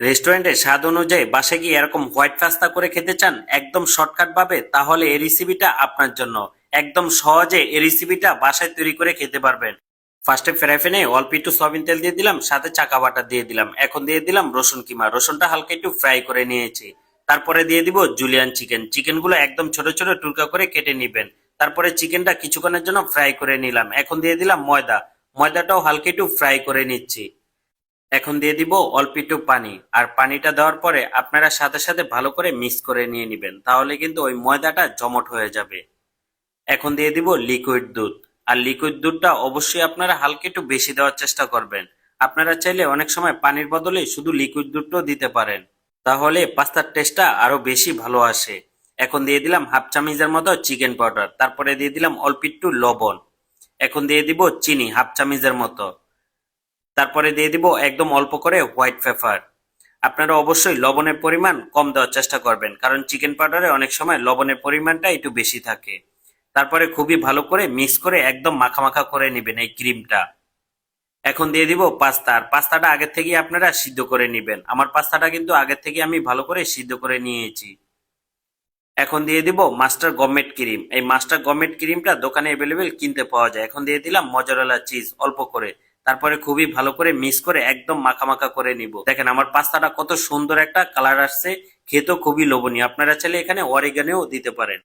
রেস্টুরেন্টের স্বাদ অনুযায়ী বাসায় গিয়ে এরকম হোয়াইট পাস্তা করে খেতে চান একদম শর্টকাট ভাবে, তাহলে এই রেসিপিটা আপনার জন্য। একদম সহজে এই রেসিপিটা বাসায় তৈরি করে খেতে পারবেন। ফার্স্টে ফ্রাই প্যানে অল্প একটু সয়াবিন তেল দিয়ে দিলাম, সাথে চাকা বাটা দিয়ে দিলাম। এখন দিয়ে দিলাম রসুন কিমা। রসুনটা হালকা একটু ফ্রাই করে নিয়েছি। তারপরে দিয়ে দিব জুলিয়ান চিকেন চিকেনগুলো একদম ছোট ছোট টুকরা করে কেটে নিবেন। তারপরে চিকেনটা কিছুক্ষণের জন্য ফ্রাই করে নিলাম। এখন দিয়ে দিলাম ময়দা। ময়দাটাও হালকা একটু ফ্রাই করে নিচ্ছি। এখন দিয়ে দিব অল্প একটু পানি। আর পানিটা দেওয়ার পরে আপনারা সাথে সাথে ভালো করে মিক্স করে নিয়ে নেবেন। তাহলে কিন্তু ওই ময়দাটা জমট হয়ে যাবে। এখন দিয়ে দিব লিকুইড দুধ। আর লিকুইড দুধটা অবশ্যই আপনারা হালকা একটু বেশি দেওয়ার চেষ্টা করবেন। আপনারা চাইলে অনেক সময় পানির বদলে শুধু লিকুইড দুধটাও দিতে পারেন। তাহলে পাস্তার টেস্টটা আরও বেশি ভালো আসে। এখন দিয়ে দিলাম হাফ চামচের মতো চিকেন পাউডার তারপরে দিয়ে দিলাম অল্প একটু লবণ। এখন দিয়ে দিব চিনি হাফ চামচের মতো। তারপরে দিয়ে দিব একদম অল্প করে হোয়াইট পেপার। আপনারা অবশ্যই লবণের পরিমাণ কম দেওয়ার চেষ্টা করবেন, কারণ চিকেন পাউডারে অনেক সময় লবণের পরিমাণটা একটু বেশি থাকে। তারপরে খুবই ভালো করে মিক্স করে একদম মাখা মাখা করে নেবেন এই ক্রিমটা। এখন দিয়ে দিব পাস্তা, আর পাস্তাটা আগের থেকেই আপনারা সিদ্ধ করে নেবেন। আমার পাস্তাটা কিন্তু আগের থেকে আমি ভালো করে সিদ্ধ করে নিয়েছি। এখন দিয়ে দিব মাস্টার গভর্নমেন্ট ক্রিম। এই মাস্টার গভর্নমেন্ট ক্রিমটা দোকানে অ্যাভেলেবেল কিনতে পাওয়া যায়। এখন দিয়ে দিলাম মজারেলা চিজ, অল্প করে। তারপরে খুবই ভালো করে মিক্স করে একদম মাখা করে নিব। দেখেন আমার পাস্তাটা কত সুন্দর একটা কালার আসছে, খেতেও খুবই লোভনীয়। আপনারা চাইলে এখানে অরিগানেও দিতে পারেন।